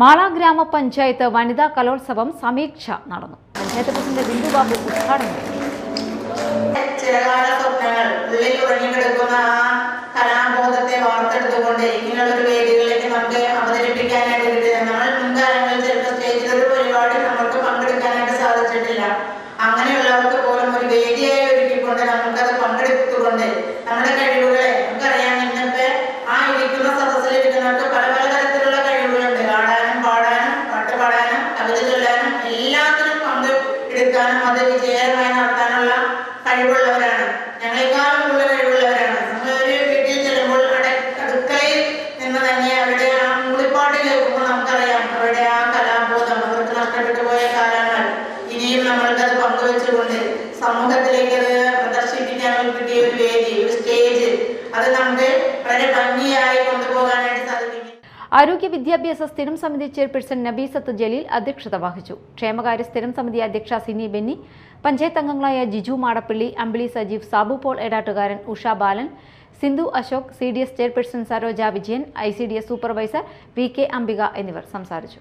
മാള ഗ്രാമപഞ്ചായത്ത് വനിതാ കലോത്സവം സമീക്ഷ നടന്നു. പഞ്ചായത്ത് പ്രസിഡന്റ് ബിന്ദു ഉദ്ഘാടനം കലാബോധത്തെ ഒരു അവതരിപ്പിക്കാനായിട്ട് നമ്മൾ ചിലപ്പോൾ സ്റ്റേജിലൊരു പരിപാടി സാധിച്ചിട്ടില്ല. അങ്ങനെയുള്ളവർക്ക് പോലും ഒരു വേദിയായി ഒരുക്കിക്കൊണ്ട് നമുക്കത് പങ്കെടുത്തുകൊണ്ട് പങ്കെടുക്കാനും അത് വിജയകരമായി നടത്താനുള്ള കഴിവുള്ളവരാണ്. ഞങ്ങളെക്കാളും കൂടുതൽ കഴിവുള്ളവരാണ്. നമ്മൾ ഒരു വീട്ടിൽ ചെല്ലുമ്പോൾ അട- അടുക്കളയിൽ നിന്ന് തന്നെ അവരുടെ ആ മൂളിപ്പാട്ട് കേൾക്കുമ്പോൾ നമുക്കറിയാം അവരുടെ ആ കലാബോധം അവർക്ക് നഷ്ടപ്പെട്ടു പോയ കാലങ്ങൾ. ഇനിയും നമ്മൾക്കത് പങ്കുവെച്ചുകൊണ്ട് സമൂഹത്തിലേക്ക് അത് പ്രദർശിപ്പിക്കാൻ കിട്ടിയ ഒരു വേദി. ആരോഗ്യ വിദ്യാഭ്യാസ സ്ഥിരം സമിതി ചെയർപേഴ്സൺ നബീസത്ത് ജലീൽ അധ്യക്ഷത വഹിച്ചു. ക്ഷേമകാര്യ സ്ഥിരം സമിതി അധ്യക്ഷ സിനി ബെന്നി പഞ്ചായത്ത് അംഗങ്ങളായ Jiju Madappally Ambili Sajeev Sabu Paul Edattukaran Usha Balan Sindhu Ashok C D S chairperson Saroja Vijayan I C D S supervisor V K Ambika എന്നിവർ സംസാരിച്ചു.